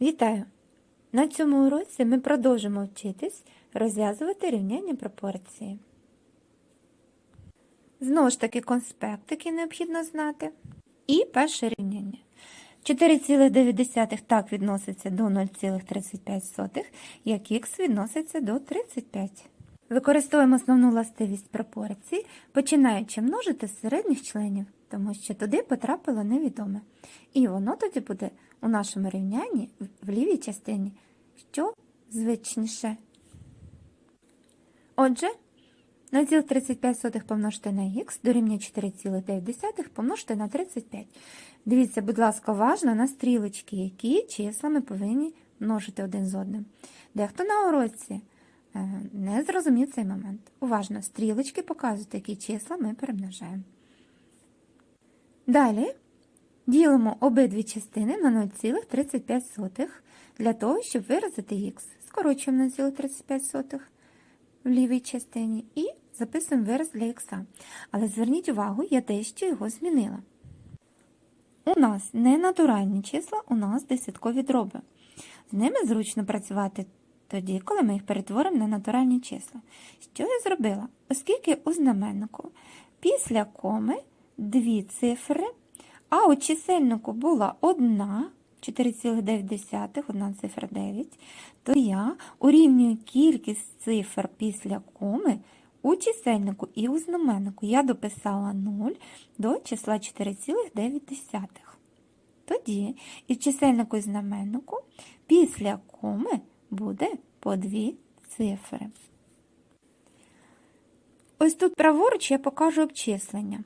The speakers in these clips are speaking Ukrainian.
Вітаю! На цьому уроці ми продовжимо вчитись розв'язувати рівняння пропорції. Знову ж таки, конспект, який необхідно знати. І перше рівняння. 4,9 так відноситься до 0,35, як х відноситься до 35. Використовуємо основну властивість пропорцій, починаючи множити з середніх членів, тому що туди потрапило невідоме. І воно тоді буде у нашому рівнянні в лівій частині, що звичніше. Отже, 0,35 помножити на х дорівнює 4,9 помножити на 35. Дивіться, будь ласка, уважно на стрілочки, які числа ми повинні множити один з одним. Дехто на уроці е, не зрозумів цей момент. Уважно, стрілочки показують, які числа ми перемножаємо. Далі ділимо обидві частини на 0,35 для того, щоб виразити х. Скорочуємо 0,35 в лівій частині і записуємо вираз для х. Але зверніть увагу, я дещо його змінила. У нас не натуральні числа, у нас десяткові дроби. З ними зручно працювати тоді, коли ми їх перетворимо на натуральні числа. Що я зробила? Оскільки у знаменнику після коми дві цифри, а у чисельнику була одна, 4,9, одна цифра 9, то я урівнюю кількість цифр після коми у чисельнику і у знаменнику. Я дописала 0 до числа 4,9. Тоді і в чисельнику і знаменнику після коми буде по дві цифри. Ось тут праворуч я покажу обчислення.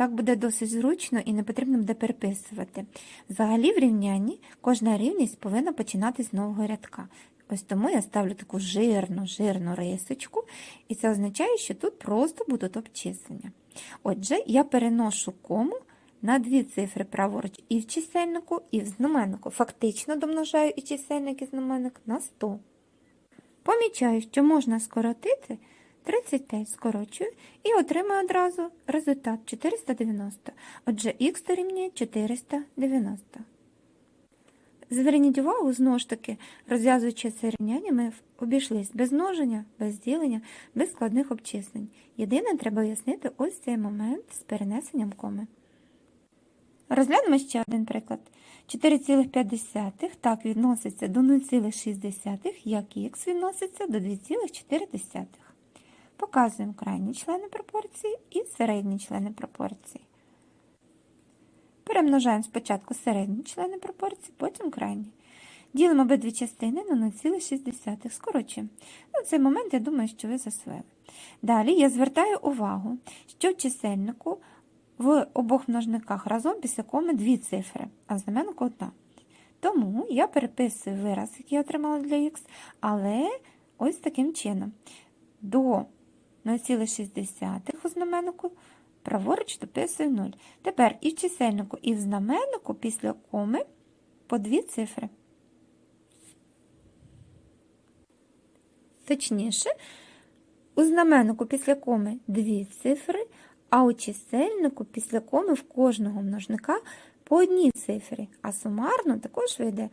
Так буде досить зручно і не потрібно буде переписувати. Взагалі в рівнянні кожна рівність повинна починати з нового рядка. Ось тому я ставлю таку жирну, жирну рисочку, і це означає, що тут просто будуть обчислення. Отже, я переношу кому на дві цифри праворуч і в чисельнику, і в знаменнику. Фактично домножаю і чисельник, і знаменник на 100. Помічаю, що можна скоротити 35 скорочую і отримаю одразу результат 490. Отже, х дорівнює 490. Зверніть увагу, знову ж таки, розв'язуючи це рівняння, ми обійшлись без множення, без ділення, без складних обчислень. Єдине, треба уяснити ось цей момент з перенесенням коми. Розглянемо ще один приклад. 4,5 так відноситься до 0,6, як х відноситься до 2,4. Показуємо крайні члени пропорції і середні члени пропорції. Перемножаємо спочатку середні члени пропорції, потім крайні. Ділимо обидві частини на 0,6. Скорочуємо. На цей момент, я думаю, що ви засвоїли. Далі я звертаю увагу, що в чисельнику в обох множниках разом після коми дві цифри, а в знаменнику одна. Тому я переписую вираз, який я отримала для х, але ось таким чином. До 0,6 у знаменнику праворуч дописую 0. Тепер і в чисельнику, і в знаменнику після коми по дві цифри. Точніше, у знаменнику після коми дві цифри, а у чисельнику після коми в кожного множника по одній цифрі, а сумарно також вийде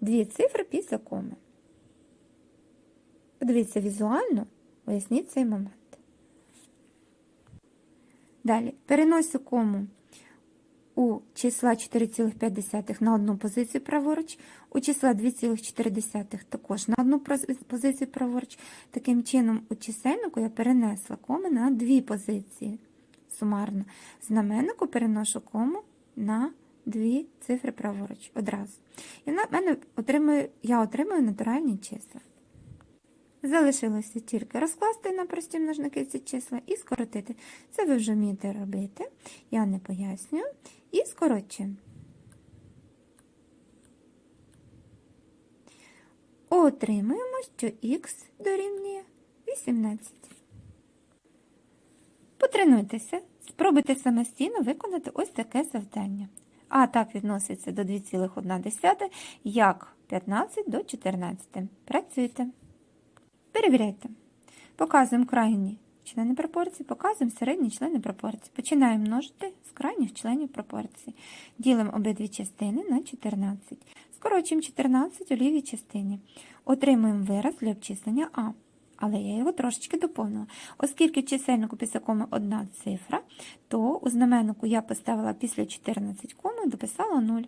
дві цифри після коми. Подивіться візуально, уясніть цей момент. Далі переносю кому у числа 4,5 на одну позицію праворуч, у числа 2,4 також на одну позицію праворуч. Таким чином, у чисельнику я перенесла кому на дві позиції сумарно. Знаменнику переношу кому на дві цифри праворуч одразу. І на мене отримую, я отримую натуральні числа. Залишилося тільки розкласти на прості множники ці числа і скоротити. Це ви вже вмієте робити, я не пояснюю. І скорочуємо. Отримуємо, що х дорівнює 18. Потренуйтеся, спробуйте самостійно виконати ось таке завдання. А так відноситься до 2,1, як 15 до 14. Працюйте. Перевіряйте. Показуємо крайні члени пропорції, показуємо середні члени пропорції. Починаємо множити з крайніх членів пропорції. Ділимо обидві частини на 14. Скорочуємо 14 у лівій частині. Отримуємо вираз для обчислення А. Але я його трошечки доповнила. Оскільки в чисельнику після коми одна цифра, то у знаменнику я поставила після 14 коми дописала 0.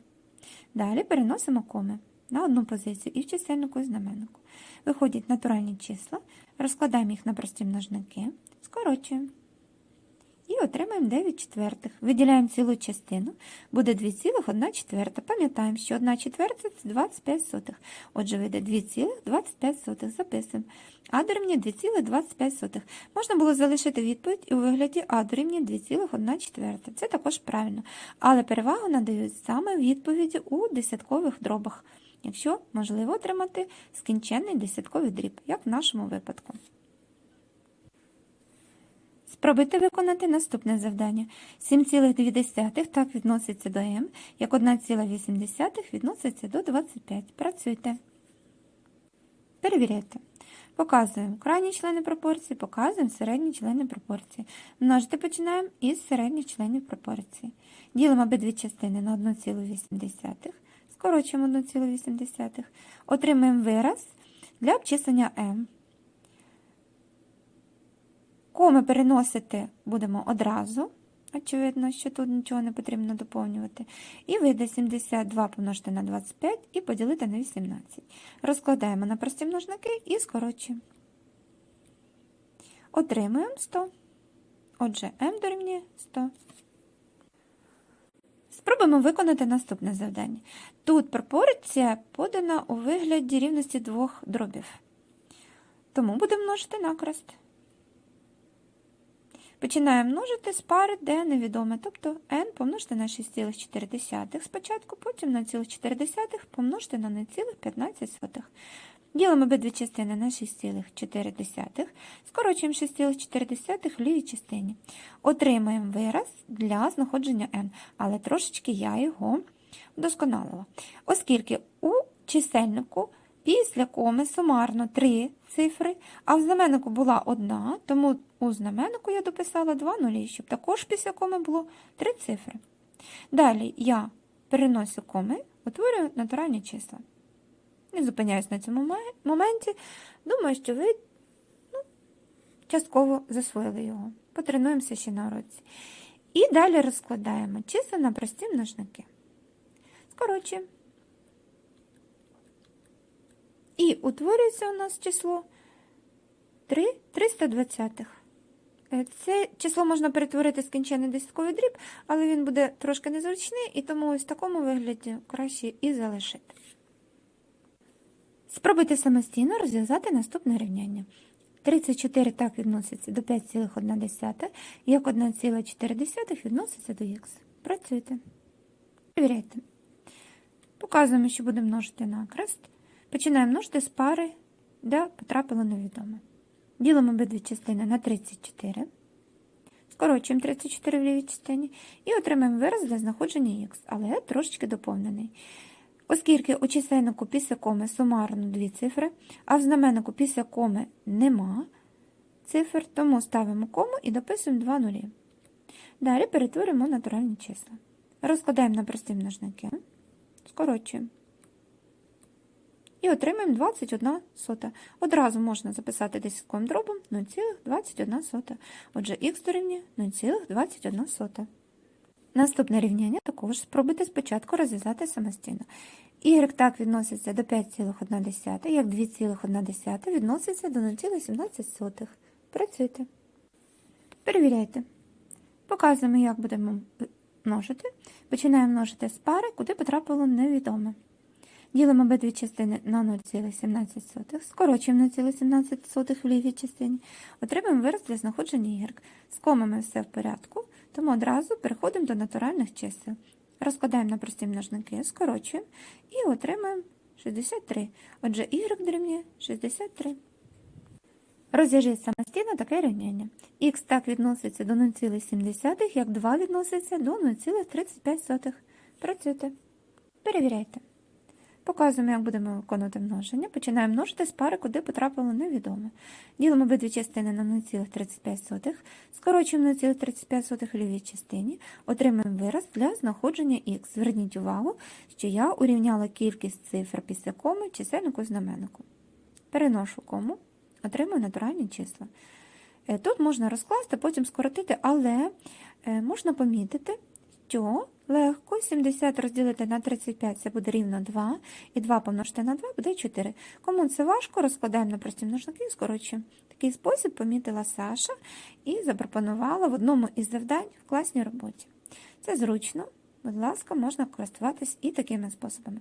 Далі переносимо коми на одну позицію і в чисельнику, і знаменнику. Виходять натуральні числа, розкладаємо їх на прості множники, скорочуємо. І отримаємо 9 четвертих. Виділяємо цілу частину, буде 2,1 четверта. Пам'ятаємо, що 1 четверта – це 25 сотих. Отже, вийде 2,25 сотих. Записуємо. А дорівнює 2,25 сотих. Можна було залишити відповідь у вигляді А дорівнює 2,1 четверта. Це також правильно. Але перевагу надають саме відповіді у десяткових дробах, якщо можливо отримати скінченний десятковий дріб, як в нашому випадку. Спробуйте виконати наступне завдання. 7,2 так відноситься до m, як 1,8 відноситься до 25. Працюйте. Перевіряйте. Показуємо крайні члени пропорції, показуємо середні члени пропорції. Множити починаємо із середніх членів пропорції. Ділимо обидві частини на 1,8, скорочуємо 1,8. Отримаємо вираз для обчислення m. Коми переносити будемо одразу. Очевидно, що тут нічого не потрібно доповнювати. І вийде 72 помножити на 25 і поділити на 18. Розкладаємо на прості множники і скорочуємо. Отримуємо 100. Отже, m дорівнює 100. Спробуємо виконати наступне завдання. Тут пропорція подана у вигляді рівності двох дробів. Тому будемо множити накрест. Починаємо множити з пари, де невідоме, тобто n помножити на 6,4 спочатку, потім на 0,4 помножити на 0,15. Ділимо обидві частини на 6,4, скорочуємо 6,4 в лівій частині. Отримаємо вираз для знаходження n, але трошечки я його вдосконалила. Оскільки у чисельнику Після коми сумарно три цифри, а в знаменнику була одна, тому у знаменнику я дописала два нулі, щоб також після коми було три цифри. Далі я переношу коми, утворюю натуральні числа. Не зупиняюсь на цьому моменті. Думаю, що ви ну, частково засвоїли його. Потренуємося ще на уроці. І далі розкладаємо числа на прості множники. Скорочуємо. І утворюється у нас число 3 320. Е, Це число можна перетворити з кінчений десятковий дріб, але він буде трошки незручний, і тому ось в такому вигляді краще і залишити. Спробуйте самостійно розв'язати наступне рівняння. 34 так відноситься до 5,1, як 1,4 відноситься до х. Працюйте. Перевіряйте. Показуємо, що будемо множити на крест. Починаємо множити з пари, де потрапило невідоме. Ділимо обидві частини на 34, скорочуємо 34 в лівій частині і отримаємо вираз для знаходження х, але трошечки доповнений. Оскільки у чисельнику після коми сумарно дві цифри, а в знаменнику після коми нема цифр, тому ставимо кому і дописуємо два нулі. Далі перетворюємо натуральні числа. Розкладаємо на прості множники, скорочуємо і отримаємо 21 сота. Одразу можна записати десятковим дробом 0,21 сота. Отже, х дорівнює 0,21 сота. Наступне рівняння також спробуйте спочатку розв'язати самостійно. Y так відноситься до 5,1, як 2,1 відноситься до 0,17. Працюйте. Перевіряйте. Показуємо, як будемо множити. Починаємо множити з пари, куди потрапило невідоме. Ділимо обидві частини на 0,17, скорочуємо 0,17 в лівій частині, отримаємо вираз для знаходження ігрек. З комами все в порядку, тому одразу переходимо до натуральних чисел. Розкладаємо на прості множники, скорочуємо і отримаємо 63. Отже, y дорівнює 63. Розв'яжіть самостійно таке рівняння. Х так відноситься до 0,7, як 2 відноситься до 0,35. Працюйте. Перевіряйте. Показуємо, як будемо виконувати множення. Починаємо множити з пари, куди потрапило невідоме. Ділимо обидві частини на 0,35, скорочуємо 0,35 в лівій частині, отримаємо вираз для знаходження х. Зверніть увагу, що я урівняла кількість цифр після коми чисельнику знаменнику. Переношу кому, отримую натуральні числа. Е, Тут можна розкласти, потім скоротити, але е, можна помітити, що легко 70 розділити на 35 це буде рівно 2, і 2 помножити на 2 буде 4. Кому це важко, розкладаємо на прості множники і скорочуємо. Такий спосіб помітила Саша і запропонувала в одному із завдань в класній роботі. Це зручно, будь ласка, можна користуватись і такими способами.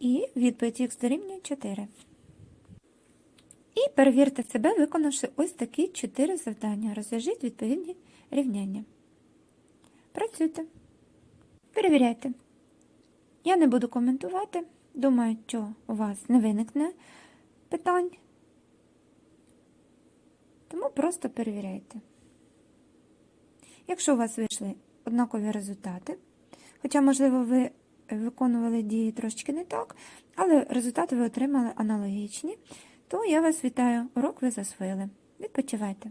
І відповідь х дорівнює 4. І перевірте себе, виконавши ось такі 4 завдання. Розв'яжіть відповідні рівняння. Працюйте. Перевіряйте. Я не буду коментувати. Думаю, що у вас не виникне питань. Тому просто перевіряйте. Якщо у вас вийшли однакові результати, хоча, можливо, ви виконували дії трошки не так, але результати ви отримали аналогічні, то я вас вітаю. Урок ви засвоїли. Відпочивайте.